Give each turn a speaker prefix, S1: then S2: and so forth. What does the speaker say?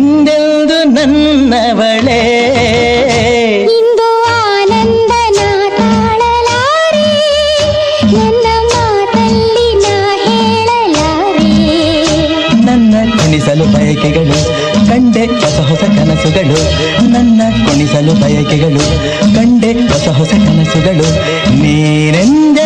S1: ಎಂದೆಂದು ನನ್ನವಳೇ. ನನ್ನ ನನ್ನ ಕುಣಿಸಲು ಬಯಕೆಗಳು ಕಂಡೆ ಹೊಸ ಹೊಸ ಕನಸುಗಳು. ನನ್ನ ಕುಣಿಸಲು ಬಯಕೆಗಳು ಕಂಡೆ ಹೊಸ ಹೊಸ ಕನಸುಗಳು. ನೀನೆಂದ